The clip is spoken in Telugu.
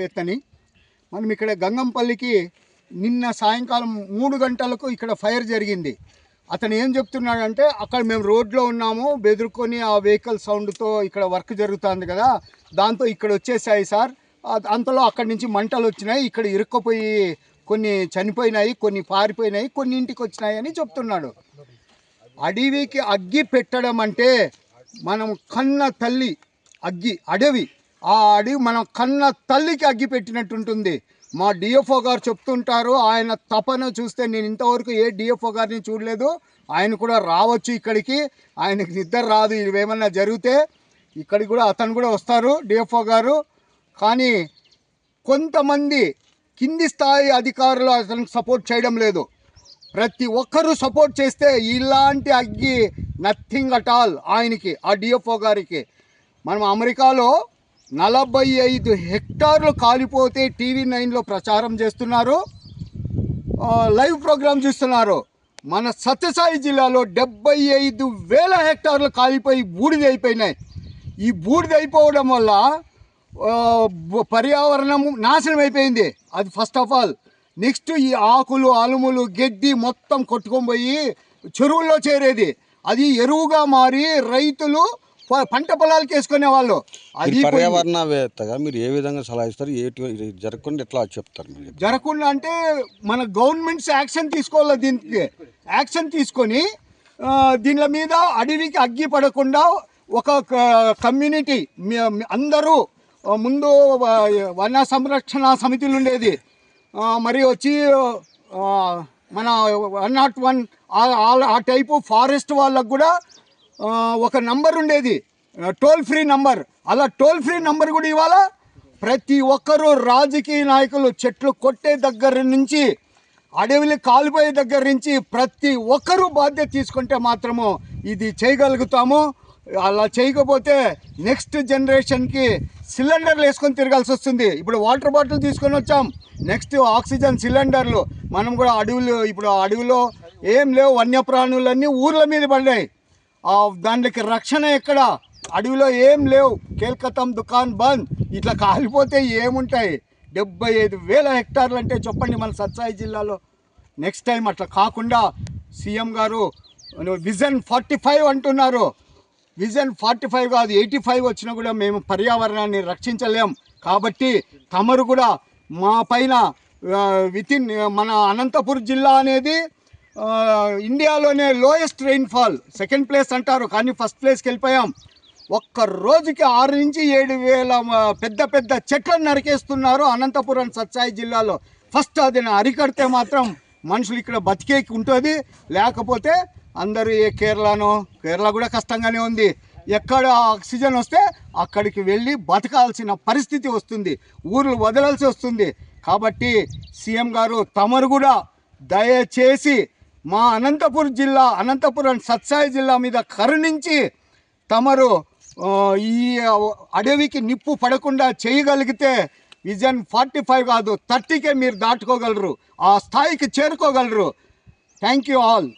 వేత్తని. మనం ఇక్కడ గంగంపల్లికి నిన్న సాయంకాలం మూడు గంటలకు ఇక్కడ ఫైర్ జరిగింది. అతను ఏం చెప్తున్నాడంటే అక్కడ మేము రోడ్లో ఉన్నాము బెదురుకొని ఆ వెహికల్ సౌండ్తో ఇక్కడ వర్క్ జరుగుతుంది కదా దాంతో ఇక్కడ వచ్చేసాయి సార్. అంతలో అక్కడి నుంచి మంటలు వచ్చినాయి ఇక్కడ ఇరుక్కుపోయి కొన్ని చనిపోయినాయి కొన్ని పారిపోయినాయి కొన్ని ఇంటికి వచ్చినాయి అని చెప్తున్నాడు. అడవికి అగ్గి పెట్టడం అంటే మనం కన్న తల్లి అగ్గి అడవి ఆ అడవి మనం కన్న తల్లికి అగ్గి పెట్టినట్టు ఉంటుంది మా డిఎఫ్ఓ గారు చెప్తుంటారు ఆయన తపన చూస్తే నేను ఇంతవరకు ఏ డిఎఫ్ఓ గారిని చూడలేదు. ఆయన కూడా రావచ్చు ఇక్కడికి. ఆయనకి నిద్ర రాదు ఇవేమన్నా జరిగితే ఇక్కడికి కూడా అతను కూడా వస్తారు డిఎఫ్ఓ గారు. కానీ కొంతమంది కింది స్థాయి అధికారులు అతనికి సపోర్ట్ చేయడం లేదు. ప్రతి ఒక్కరూ సపోర్ట్ చేస్తే ఇలాంటి అగ్గి నథింగ్ అట్ ఆల్ ఆయనకి ఆ డిఎఫ్ఓ గారికి. మనం అమెరికాలో నలభై ఐదు హెక్టార్లు కాలిపోతే టీవీ నైన్లో ప్రచారం చేస్తున్నారు. లైవ్ ప్రోగ్రామ్ చూస్తున్నారు. మన సత్యసాయి జిల్లాలో డెబ్బై ఐదు వేల హెక్టార్లు కాలిపోయి బూడిద అయిపోయినాయి. ఈ బూడిద అయిపోవడం వల్ల పర్యావరణము పర్యావరణం నాశనం అయిపోయింది. అది ఫస్ట్ ఆఫ్ ఆల్. నెక్స్ట్ ఈ ఆకులు అలుములు గడ్డి మొత్తం కొట్టుకొని పోయి చెరువుల్లో చేరేది. అది ఎరువుగా మారి రైతులు పంట పొలాలకు వేసుకునే వాళ్ళు. అది. పర్యావరణవేత్తగా మీరు ఏ విధంగా సలహా ఇస్తారు? ఏ జరగకుండా ఎట్లా చెప్తారు మీరు? జరగకుండా అంటే మన గవర్నమెంట్స్ యాక్షన్ తీసుకోవాలి దీనికి? యాక్షన్ తీసుకొని ఆ, దీనిల మీద అడవికి అగ్గి పడకుండా ఒక కమ్యూనిటీ అందరూ ముందు వన సంరక్షణ సమితిలు ఉండేది. మరి వచ్చి మన వన్ నాట్ వన్ ఆ టైపు ఫారెస్ట్ వాళ్ళకు కూడా ఒక నంబర్ ఉండేది. Toll free number. అలా టోల్ ఫ్రీ నంబర్ కూడా ఇవాళ ప్రతి ఒక్కరూ రాజకీయ నాయకులు చెట్లు కొట్టే దగ్గర నుంచి అడవిలు కాలిపోయే దగ్గర నుంచి ప్రతి ఒక్కరూ బాధ్యత తీసుకుంటే మాత్రము ఇది చేయగలుగుతాము. అలా చేయకపోతే నెక్స్ట్ జనరేషన్కి సిలిండర్లు వేసుకొని తిరగాల్సి వస్తుంది. ఇప్పుడు వాటర్ బాటిల్ తీసుకొని వచ్చాం. నెక్స్ట్ ఆక్సిజన్ సిలిండర్లు. మనం కూడా అడవులు ఇప్పుడు అడవిలో ఏం లేవు వన్యప్రాణులన్నీ ఊర్ల మీద పడ్డాయి. దానికి రక్షణ ఎక్కడ? అడవిలో ఏం లేవు. కేల్కతం దుకాన్ బంద్. ఇట్లా కాలిపోతే ఏముంటాయి? డెబ్బై ఐదు వేల హెక్టార్లు అంటే చెప్పండి మన సత్సాయి జిల్లాలో. నెక్స్ట్ టైం అట్లా కాకుండా సీఎం గారు విజన్ ఫార్టీ ఫైవ్ అంటున్నారు. విజన్ ఫార్టీ ఫైవ్ కాదు ఎయిటీ ఫైవ్ వచ్చినా కూడా మేము పర్యావరణాన్ని రక్షించలేం. కాబట్టి తమరు కూడా మా పైన విత్ ఇన్ మన అనంతపురం జిల్లా అనేది ఇండియాలోనే లోయెస్ట్ రెయిన్ఫాల్ సెకండ్ ప్లేస్ అంటారు కానీ ఫస్ట్ ప్లేస్కి వెళ్ళిపోయాం ఒక్క రోజుకి ఆరు నుంచి ఏడు వేల పెద్ద పెద్ద చెట్లను నరికేస్తున్నారు అనంతపురం సత్సాయి జిల్లాలో. ఫస్ట్ అది అరికడితే మాత్రం మనుషులు ఇక్కడ బతికేకి ఉంటుంది. లేకపోతే అందరూ ఏ కేరళనో కేరళ కూడా కష్టంగానే ఉంది. ఎక్కడ ఆక్సిజన్ వస్తే అక్కడికి వెళ్ళి బతకాల్సిన పరిస్థితి వస్తుంది. ఊర్లు వదలాల్సి వస్తుంది. కాబట్టి సీఎం గారు తమరు కూడా దయచేసి మా అనంతపురం జిల్లా అనంతపురం సత్సాయి జిల్లా మీద కరుణించి తమరు ఈ అడవికి నిప్పు పడకుండా చేయగలిగితే విజన్ ఫార్టీ ఫైవ్ కాదు థర్టీకే మీరు దాటుకోగలరు ఆ స్థాయికి చేరుకోగలరు. Thank you all.